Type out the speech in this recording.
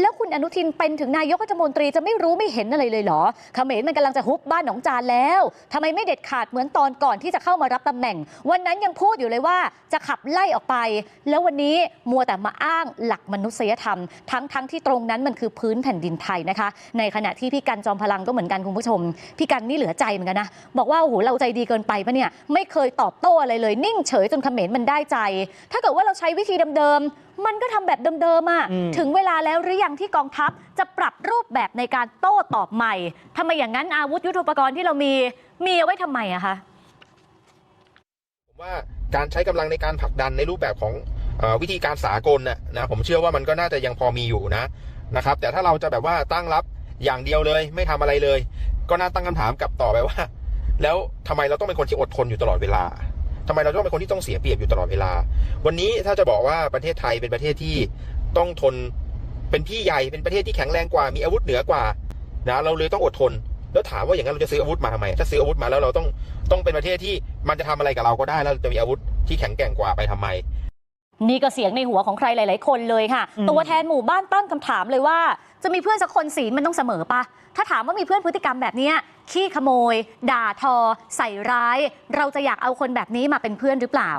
แล้วคุณ อนุทินเป็นถึงนายกรัฐมนตรีจะไม่รู้ไม่เห็นอะไรเลยเหรอเขมรมันกำลังจะฮุบบ้านหนองจานแล้วทำไมไม่เด็ดขาดเหมือนตอนก่อนที่จะเข้ามารับตำแหน่ง วันนั้นยังพูดอยู่เลยว่าจะขับไล่ออกไป แล้ววันนี้มัวแต่มาอ้างหลักมนุษยธรรม ทั้งทั้งที่ตรงนั้นมันคือพื้นแผ่นดินไทยนะคะ ในขณะที่พี่กันจอมพลังก็เหมือนกันคุณผู้ชม พี่กันนี่เหลือใจเหมือนกันนะ บอกว่าโอ้โหเราใจดีเกินไปปะเนี่ยไม่เคยตอบโต้อะไรเลย นิ่งเฉยจนเขมรมันได้ใจ ถ้าเกิดว่าเราใช้วิธีเดิมๆมันก็ทำแบบเดิมๆอะอืมถึงเวลาแล้วหรือยังที่กองทัพจะปรับรูปแบบในการโต้ตอบใหม่ทำไมอย่างนั้นอาวุธยุทโธปกรณ์ที่เรามีมีเอาไว้ทำไมอะคะผมว่าการใช้กำลังในการผลักดันในรูปแบบของอวิธีการสากลน่ะนะผมเชื่อว่ามันก็น่าจะยังพอมีอยู่นะนะครับ แต่ถ้าเราจะแบบว่าตั้งรับอย่างเดียวเลย ไม่ทำอะไรเลย ก็น่าตั้งคำถามกลับต่อไปว่า แล้วทำไมเราต้องเป็นคนที่อดทนอยู่ตลอดเวลาทำไมเราต้องเป็นคนที่ต้องเสียเปรียบอยู่ตลอดเวลา วันนี้ถ้าจะบอกว่าประเทศไทยเป็นประเทศที่ต้องทน เป็นพี่ใหญ่เป็นประเทศที่แข็งแรงกว่ามีอาวุธเหนือกว่านะเราเลยต้องอดทน แล้วถามว่าอย่างนั้นเราจะซื้ออาวุธมาทำไมถ้าซื้ออาวุธมาแล้วเราต้องต้องเป็นประเทศที่มันจะทำอะไรกับเราก็ได้แล้วจะมีอาวุธที่แข็งแกร่งกว่าไปทำไม นี่ก็เสียงในหัวของใครหลาย ๆ คนเลยค่ะอืมตัวแทนหมู่บ้านตั้งคำถามเลยว่า จะมีเพื่อนสักคนศีลมันต้องเสมอปะถ้าถามว่ามีเพื่อนพฤติกรรมแบบเนี้ยขี้ขโมย ด่าทอ ใส่ร้าย เราจะอยากเอาคนแบบนี้มาเป็นเพื่อนหรือเปล่า